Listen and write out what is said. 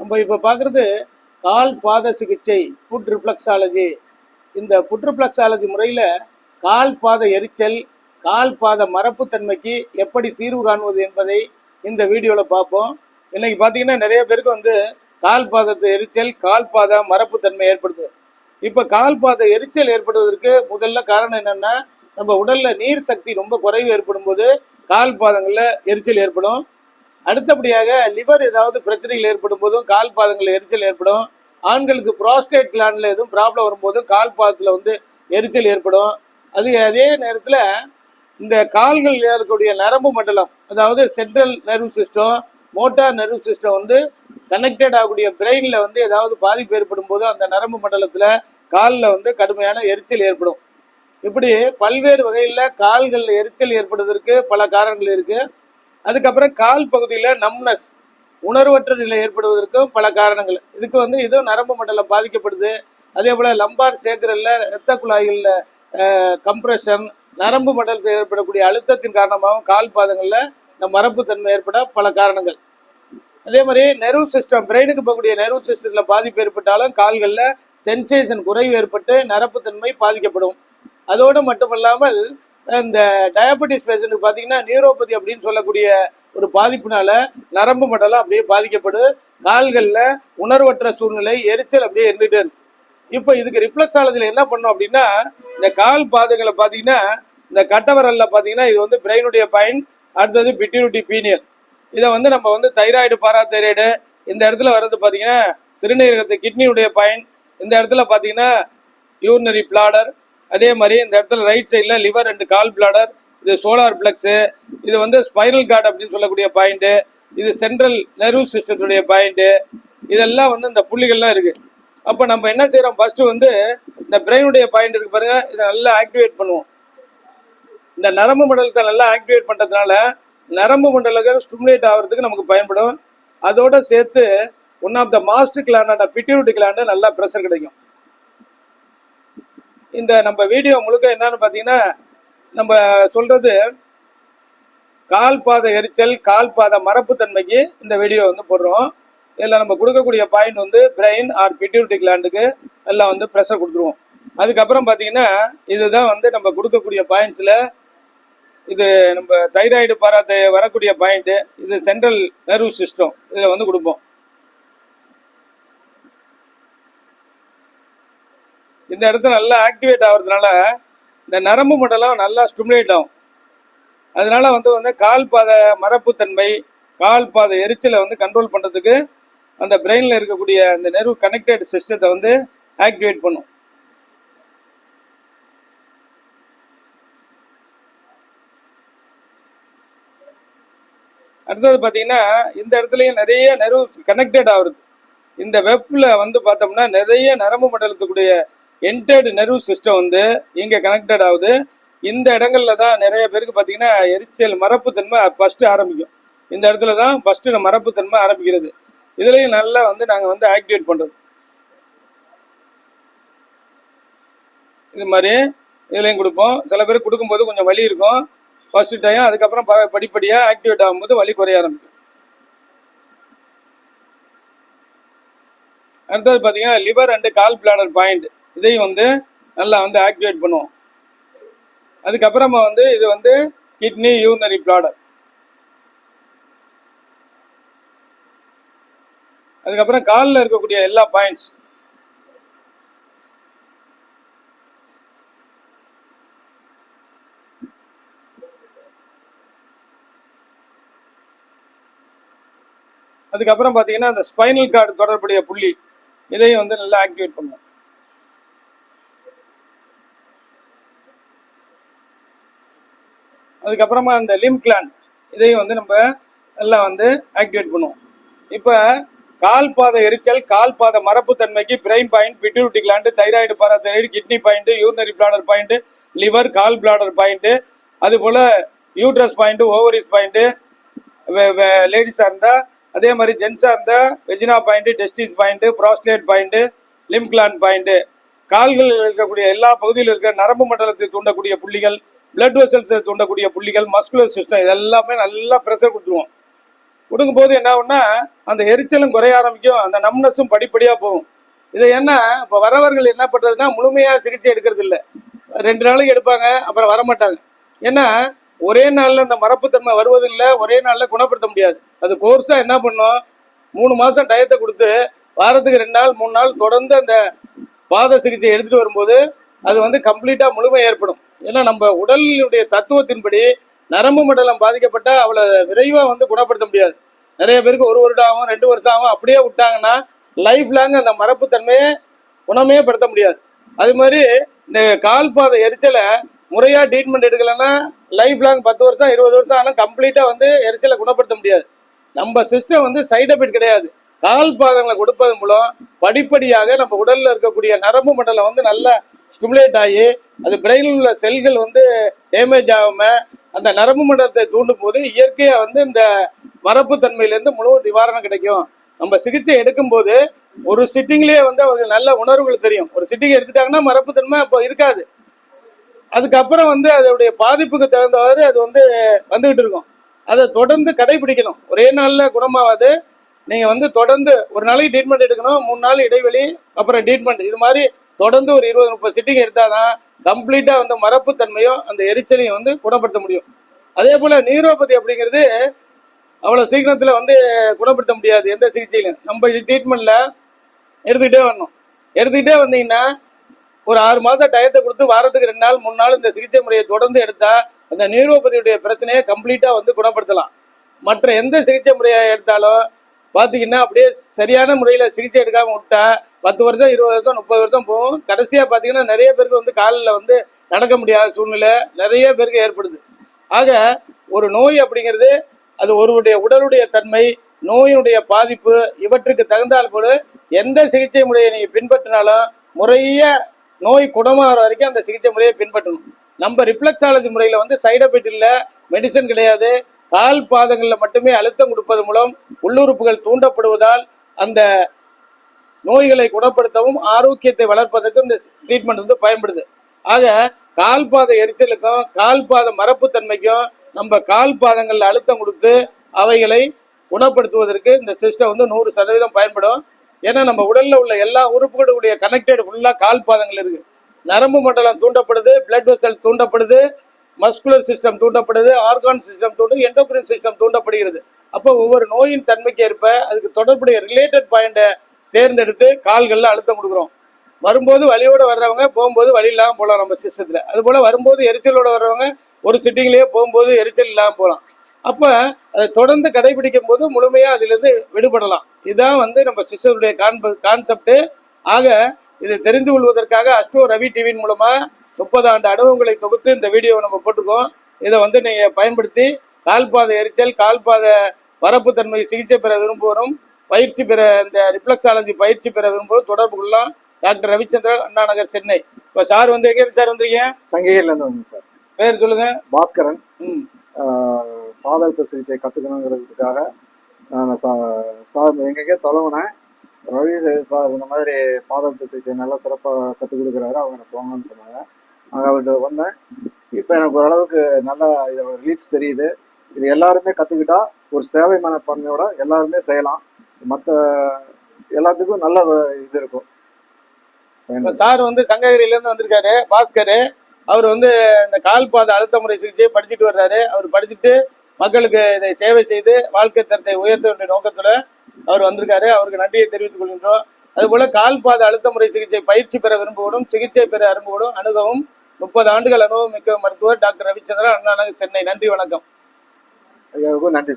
நம்ம இப்போ பார்க்குறது கால் பாத சிகிச்சை ஃபுட் ரிஃப்ளக்ஸாலஜி இந்த ஃபுட் ரிஃப்ளக்ஸாலஜி முறையில் கால் பாத எரிச்சல் கால் பாத மரப்புத்தன்மைக்கு எப்படி தீர்வு காணுவது என்பதை இந்த வீடியோவில் பார்ப்போம். இன்னைக்கு பார்த்தீங்கன்னா நிறைய பேருக்கு வந்து கால் பாதத்து எரிச்சல் கால் பாத மரப்புத்தன்மை ஏற்படுது. இப்போ கால் பாத எரிச்சல் ஏற்படுவதற்கு முதல்ல காரணம் என்னென்னா நம்ம உடலில் நீர் சக்தி ரொம்ப குறைவு ஏற்படும் போது கால் பாதங்களில் எரிச்சல் ஏற்படும். அடுத்தபடியாக லிவர் ஏதாவது பிரச்சனைகள் ஏற்படும் போதும் கால் பாதங்களில் எரிச்சல் ஏற்படும். ஆண்களுக்கு ப்ராஸ்டேட் கிளாண்டில் எதுவும் ப்ராப்ளம் வரும்போதும் கால் பாதத்தில் வந்து எரிச்சல் ஏற்படும். அது அதே நேரத்தில் இந்த கால்களில் இருக்கக்கூடிய நரம்பு மண்டலம் அதாவது central nerve system motor nerve system வந்து கனெக்டட் ஆகக்கூடிய பிரெயினில் வந்து ஏதாவது பாதிப்பு ஏற்படும் போது அந்த நரம்பு மண்டலத்தில் காலில் வந்து கடுமையான எரிச்சல் ஏற்படும். இப்படி பல்வேறு வகையில் கால்களில் எரிச்சல் ஏற்படுவதற்கு பல காரணங்கள் இருக்குது அதுக்கப்புறம் கால் பகுதியில் நம்னஸ் உணர்வற்ற நிலை ஏற்படுவதற்கும் பல காரணங்கள். இதுக்கு வந்து இதுவும் நரம்பு மண்டலம் பாதிக்கப்படுது. அதே போல் லம்பார் சேகரில் இரத்த குழாய்களில் கம்ப்ரெஷன் நரம்பு மண்டலத்தில் ஏற்படக்கூடிய அழுத்தத்தின் காரணமாகவும் கால் பாதங்களில் இந்த மரப்புத்தன்மை ஏற்பட பல காரணங்கள். அதே மாதிரி நெர்வ் சிஸ்டம் பிரெயினுக்கு போகக்கூடிய நெர்வ் சிஸ்டத்தில் பாதிப்பு ஏற்பட்டாலும் கால்களில் சென்சேஷன் குறைவு ஏற்பட்டு நரப்புத்தன்மை பாதிக்கப்படும். அதோடு மட்டுமல்லாமல் இந்த டயபெட்டிஸ் பேஷண்ட்டுக்கு பார்த்தீங்கன்னா நியூரோபதி அப்படின்னு சொல்லக்கூடிய ஒரு பாதிப்புனால நரம்பு மண்டலம் அப்படியே பாதிக்கப்படும் கால்களில் உணர்வற்ற சூழ்நிலை எரிச்சல் அப்படியே இருந்துகிட்டே இருக்கு. இப்போ இதுக்கு ரிஃப்ளெக்ஸாலஜியில் என்ன பண்ணோம் அப்படின்னா இந்த கால் பாதங்களை பார்த்தீங்கன்னா இந்த கட்டவரலில் பார்த்தீங்கன்னா இது வந்து பிரெயினுடைய பயன் அடுத்தது பிட்டியூட்டி பீனியல் இதை வந்து நம்ம வந்து தைராய்டு பாராதைராய்டு இந்த இடத்துல வர்றது பார்த்தீங்கன்னா சிறுநீரகத்தை கிட்னியுடைய பயன் இந்த இடத்துல பார்த்தீங்கன்னா யூரினரி பிளாடர் அதே மாதிரி இந்த இடத்துல ரைட் சைடில் லிவர் அண்ட் கால் பிளாடர் இது சோலார் பிளக்ஸு இது வந்து ஸ்பைனல் கார்டு அப்படின்னு சொல்லக்கூடிய பாயிண்ட்டு இது சென்ட்ரல் நெர்வ் சிஸ்டத்துடைய பாயிண்ட்டு இதெல்லாம் வந்து இந்த புள்ளிகள்லாம் இருக்குது அப்போ நம்ம என்ன செய்கிறோம் ஃபஸ்ட்டு வந்து இந்த பிரெயினுடைய பாயிண்ட் இருக்கு பாருங்க. இதை நல்லா ஆக்டிவேட் பண்ணுவோம். இந்த நரம்பு மண்டலத்தை நல்லா ஆக்டிவேட் பண்ணுறதுனால நரம்பு மண்டலங்கள் ஸ்டிமுலேட் ஆகிறதுக்கு நமக்கு பயன்படும். அதோட சேர்த்து ஒன் ஆஃப் த மாஸ்டர் கிளாண்டான பிட்யூட்டி கிளாண்டு நல்லா ப்ரெஷர் கிடைக்கும். இந்த நம்ம வீடியோ முழுக்க என்னன்னு பார்த்தீங்கன்னா நம்ம சொல்றது கால் பாத எரிச்சல் கால் பாத மரப்புத்தன்மைக்கு இந்த வீடியோ வந்து போடுறோம். இதில் நம்ம கொடுக்கக்கூடிய பாயிண்ட் வந்து பிரெயின் ஆர் பிட்யூரிட்டி கிளாண்டுக்கு எல்லாம் வந்து ப்ரெஷர் கொடுத்துருவோம். அதுக்கப்புறம் பார்த்தீங்கன்னா இதுதான் வந்து நம்ம கொடுக்கக்கூடிய பாயிண்ட்ஸில் இது நம்ம தைராய்டு பாராத்த வரக்கூடிய பாயிண்ட்டு இது சென்ட்ரல் நர்வ் சிஸ்டம் இதில் வந்து கொடுப்போம். இந்த இடத்துல நல்லா ஆக்டிவேட் ஆகிறதுனால இந்த நரம்பு மண்டலம் நல்லா ஸ்டிமுலேட் ஆகும். அதனால வந்து வந்து கால் பாத மரப்புத்தன்மை கால் பாத எரிச்சலை வந்து கண்ட்ரோல் பண்ணுறதுக்கு அந்த பிரெயினில் இருக்கக்கூடிய அந்த நெர்வ் கனெக்டட் சிஸ்டத்தை வந்து ஆக்டிவேட் பண்ணும். அடுத்தது பார்த்தீங்கன்னா இந்த இடத்துலையும் நிறைய நெர்வ் கனெக்டட் ஆகுது இந்த வெப்பில் வந்து பார்த்தோம்னா நிறைய நரம்பு மண்டலத்துக்குடைய என்டர்டு நெர்வ் சிஸ்டம் வந்து இங்கே கனெக்டட் ஆகுது. இந்த இடங்கள்ல தான் நிறைய பேருக்கு பார்த்தீங்கன்னா எரிச்சல் மரப்புத்தன்மை ஃபஸ்ட்டு ஆரம்பிக்கும். இந்த இடத்துல தான் ஃபஸ்ட்டு மரப்புத்தன்மை ஆரம்பிக்கிறது. இதுலேயும் நல்லா வந்து நாங்கள் வந்து ஆக்டிவேட் பண்ணுறது இது மாதிரி இதுலேயும் கொடுப்போம். சில பேர் கொடுக்கும்போது கொஞ்சம் வலி இருக்கும். ஃபஸ்ட்டு டைம் அதுக்கப்புறம் படிப்படியாக ஆக்டிவேட் ஆகும்போது வலி குறைய ஆரம்பிக்கும். அடுத்தது பார்த்தீங்கன்னா liver and gall bladder point இதையும் வந்து நல்லா வந்து ஆக்டிவேட் பண்ணுவோம். அதுக்கப்புறமா வந்து இது வந்து கிட்னி யூனரி பிளாடர் அதுக்கப்புறம் காலில் இருக்கக்கூடிய எல்லா பாயிண்ட்ஸ் அதுக்கப்புறம் பார்த்தீங்கன்னா அந்த ஸ்பைனல் கார்டு தொடர்புடைய புள்ளி இதையும் வந்து நல்லா ஆக்டிவேட் பண்ணுவோம். அதுக்கப்புறமா அந்த லிம் கிளான் இதையும் வந்து நம்ம எல்லாம் வந்து ஆக்டிவேட் பண்ணுவோம். இப்போ கால் பாத எரிச்சல் கால் பாத மரப்புத்தன்மைக்கு brain point pituitary gland thyroid parathyroid kidney point urinary bladder point liver gall bladder point அது போல யூட்ரஸ் பாயிண்ட் ஓவரிஸ் பாயிண்ட் லேடிஸாக இருந்தால் அதே மாதிரி ஜென்ஸாக இருந்தால் vagina point testis point prostate point lymph gland point கால்களில் இருக்கக்கூடிய எல்லா பகுதியில் இருக்கிற நரம்பு மண்டலத்தை தூண்டக்கூடிய புள்ளிகள் பிளட் வெசல்ஸ் தூண்டக்கூடிய புள்ளிகள் மஸ்குலர் சிஸ்டம் இதெல்லாமே நல்லா ப்ரெஷர் கொடுத்துருவோம். கொடுக்கும்போது என்ன ஆகும்னா அந்த எரிச்சலும் குறைய ஆரம்பிக்கும் அந்த நம்னஸும் படிப்படியாக போகும். இதை என்ன இப்போ வரவர்கள் என்ன பண்ணுறதுன்னா முழுமையாக சிகிச்சை எடுக்கிறது இல்லை. ரெண்டு நாளைக்கு எடுப்பாங்க அப்புறம் வர மாட்டாங்க ஏன்னா ஒரே நாளில் அந்த மரப்புத்தன்மை வருவதில்லை ஒரே நாளில் குணப்படுத்த முடியாது. அது கோர்ஸாக என்ன பண்ணும் மூணு மாதம் டயத்தை கொடுத்து வாரத்துக்கு ரெண்டு நாள் மூணு நாள் தொடர்ந்து அந்த பாத சிகிச்சை எடுத்துகிட்டு வரும்போது அது வந்து கம்ப்ளீட்டாக முழுமை ஏற்படும். ஏன்னா நம்ம உடலினுடைய தத்துவத்தின்படி நரம்பு மண்டலம் பாதிக்கப்பட்ட அவளை விரைவாக வந்து குணப்படுத்த முடியாது. நிறைய பேருக்கு ஒரு வருடம் ஆகும் ரெண்டு வருஷம் ஆகும் அப்படியே விட்டாங்கன்னா லைஃப் லாங் அந்த மரப்புத்தன்மையை குணமே படுத்த முடியாது. அது மாதிரி இந்த கால் பாதை எரிச்சலை முறையாக ட்ரீட்மெண்ட் எடுக்கலைன்னா லைஃப் லாங் பத்து வருஷம் இருபது வருஷம் ஆனால் கம்ப்ளீட்டாக வந்து எரிச்சலை குணப்படுத்த முடியாது. நம்ம சிஸ்டம் வந்து சைட் எஃபெக்ட் கிடையாது. கால் பாதங்களை கொடுப்பதன் மூலம் படிப்படியாக நம்ம உடலில் இருக்கக்கூடிய நரம்பு மண்டலம் வந்து நல்லா ஸ்டிமுலேட் ஆகி அது பிரெயினில் உள்ள செல்கள் வந்து டேமேஜ் ஆகாமல் அந்த நரம்பு மண்டலத்தை தூண்டும் போது இயற்கையாக வந்து இந்த மரப்பு தன்மையிலேருந்து முழு நிவாரணம் கிடைக்கும். நம்ம சிகிச்சை எடுக்கும்போது ஒரு சிட்டிங்லேயே வந்து அவருக்கு நல்ல உணர்வுகள் தெரியும். ஒரு சிட்டிங் எடுத்துட்டாங்கன்னா மரப்பு தன்மை அப்போ இருக்காது. அதுக்கப்புறம் வந்து அதோடைய பாதிப்புக்கு தகுந்தவாறு அது வந்து வந்துகிட்டு இருக்கும். அதை தொடர்ந்து கடைபிடிக்கணும். ஒரே நாளில் குணமாகாது. நீங்கள் வந்து தொடர்ந்து ஒரு நாளைக்கு ட்ரீட்மெண்ட் எடுக்கணும் மூணு நாள் இடைவெளி அப்புறம் ட்ரீட்மெண்ட் இது மாதிரி தொடர்ந்து ஒரு இருபது முப்பது சிட்டிங் எடுத்தால் தான் கம்ப்ளீட்டாக வந்து மரப்பு தன்மையும் அந்த எரிச்சலையும் வந்து குணப்படுத்த முடியும். அதே போல் நீரோபதி அப்படிங்கிறது அவ்வளோ சீக்கிரத்தில் வந்து குணப்படுத்த முடியாது எந்த சிகிச்சையிலும். நம்ம ட்ரீட்மெண்ட்டில் எடுத்துக்கிட்டே வரணும். எடுத்துக்கிட்டே வந்தீங்கன்னா ஒரு ஆறு மாதம் டயத்தை கொடுத்து வாரத்துக்கு ரெண்டு நாள் மூணு நாள் இந்த சிகிச்சை முறையை தொடர்ந்து எடுத்தால் அந்த நீரோபதியுடைய பிரச்சனையை கம்ப்ளீட்டாக வந்து குணப்படுத்தலாம். மற்ற எந்த சிகிச்சை முறையை எடுத்தாலும் பார்த்தீங்கன்னா அப்படியே சரியான முறையில் சிகிச்சை எடுக்காமல் விட்டா பத்து வருஷம் இருபது வருஷம் முப்பது வருஷம் போகும். கடைசியாக பார்த்தீங்கன்னா நிறைய பேருக்கு வந்து காலில் வந்து நடக்க முடியாத சூழ்நிலை நிறைய பேருக்கு ஏற்படுது. ஆக ஒரு நோய் அப்படிங்கிறது அது ஒருவருடைய உடலுடைய தன்மை நோயினுடைய பாதிப்பு இவற்றுக்கு தகுந்தால் போல எந்த சிகிச்சை முறையை நீங்கள் பின்பற்றினாலும் முறைய நோய் குணமாகிற வரைக்கும் அந்த சிகிச்சை முறையை பின்பற்றணும். நம்ம ரிஃப்ளெக்ஸாலஜி முறையில் வந்து சைடு எஃபெக்ட் இல்லை மெடிசன் கிடையாது. கால் பாதங்களில் மட்டுமே அழுத்தம் கொடுப்பது மூலம் உள்ளுறுப்புகள் தூண்டப்படுவதால் அந்த நோய்களை குணப்படுத்தவும் ஆரோக்கியத்தை வளர்ப்பதற்கும் இந்த ட்ரீட்மெண்ட் வந்து பயன்படுது. ஆக கால் பாத எரிச்சலுக்கும் கால் பாத மரப்பு தன்மைக்கும் நம்ம கால் பாதங்களில் அழுத்தம் கொடுத்து அவைகளை குணப்படுத்துவதற்கு இந்த சிஸ்டம் வந்து நூறு சதவீதம் பயன்படும். ஏன்னா நம்ம உடலில் உள்ள எல்லா உறுப்புகளுடைய கனெக்டட் ஃபுல்லாக கால் பாதங்கள் இருக்கு. நரம்பு மண்டலம் தூண்டப்படுது பிளட் வெசல் தூண்டப்படுது மஸ்குலர் சிஸ்டம் தூண்டப்படுது ஆர்கான் சிஸ்டம் தூண்டு எண்டோக்ரின் சிஸ்டம் தூண்டப்படுகிறது. அப்போ ஒவ்வொரு நோயின் தன்மைக்கு ஏற்ப அதுக்கு தொடர்புடைய ரிலேட்டட் பாயிண்டை தேர்ந்தெடுத்து கால்களில் அழுத்தம் கொடுக்குறோம். வரும்போது வழியோடு வர்றவங்க போகும்போது வழி இல்லாமல் போகலாம் நம்ம சிஸ்டத்தில் அதுபோல் வரும்போது எரிச்சலோட வர்றவங்க ஒரு சிட்டிங்லேயே போகும்போது எரிச்சல் இல்லாமல் போகலாம். அப்போ அதை தொடர்ந்து கடைபிடிக்கும் போது முழுமையாக அதிலிருந்து விடுபடலாம். இதுதான் வந்து நம்ம சிஸ்டருடைய கான்ப கான்செப்ட் ஆக இதை தெரிந்து கொள்வதற்காக அஸ்டோ ரவி டிவியின் மூலமாக முப்பது ஆண்டு அனுபவங்களை தொகுத்து இந்த வீடியோவை நம்ம போட்டிருக்கோம். இதை வந்து நீங்கள் பயன்படுத்தி கால்பாத எரிச்சல் கால்பாத வரப்பு தன்மை சிகிச்சை பெற விரும்புவோரும் பயிற்சி பெற இந்த ரிஃப்ளெக்ஸாலஜி பயிற்சி பெற விரும்புவோம் தொடர்பு கொள்ளலாம். டாக்டர் ரவிச்சந்திரன் அண்ணா நகர் சென்னை. இப்போ சார் வந்து எங்கே சார் வந்திருக்கீங்க? சங்ககிரிலேருந்து வந்தேன் சார். பேர் சொல்லுங்க. பாஸ்கரன். ம். ஆஹ் பாதழுத்த சிகிச்சை கற்றுக்கணுங்கிறதுக்காக நான் சா சார் எங்கெங்கே தொலைவுனேன். ரவி சார் இந்த மாதிரி பாதழுத்த சிகிச்சை நல்லா சிறப்பாக கற்றுக் கொடுக்குறாரு. அவங்க போங்கன்னு சொன்னாங்க. அவர்கிட்ட வந்தேன் இப்போ எனக்கு ஓரளவுக்கு நல்லா இதோட ரிலீஃப் தெரியுது. இது எல்லாருமே கற்றுக்கிட்டா ஒரு சேவை மனப்பான்மையோட எல்லாருமே செய்யலாம். மற்ற எல்லாத்துக்கும் நல்ல இது இருக்கும். சார் வந்து சங்ககிரியிலேருந்து வந்திருக்காரு பாஸ்கர். அவர் வந்து இந்த கால் பாத அழுத்த முறை சிகிச்சை படிச்சுட்டு வர்றாரு. அவர் படிச்சுட்டு மக்களுக்கு இதை சேவை செய்து வாழ்க்கை தரத்தை உயர்த்த வேண்டிய நோக்கத்தில் அவர் வந்திருக்காரு. அவருக்கு நன்றியை தெரிவித்துக் கொள்கின்றோம். அதுபோல கால் பாத அழுத்த முறை சிகிச்சை பயிற்சி பெற விரும்புவதும் சிகிச்சை பெற விரும்புவதும் அணுகவும் முப்பது ஆண்டுகள் அனுபவம் மிக்க மருத்துவர் டாக்டர் ரவிச்சந்திரன் அண்ணா சென்னை. நன்றி வணக்கம். நன்றி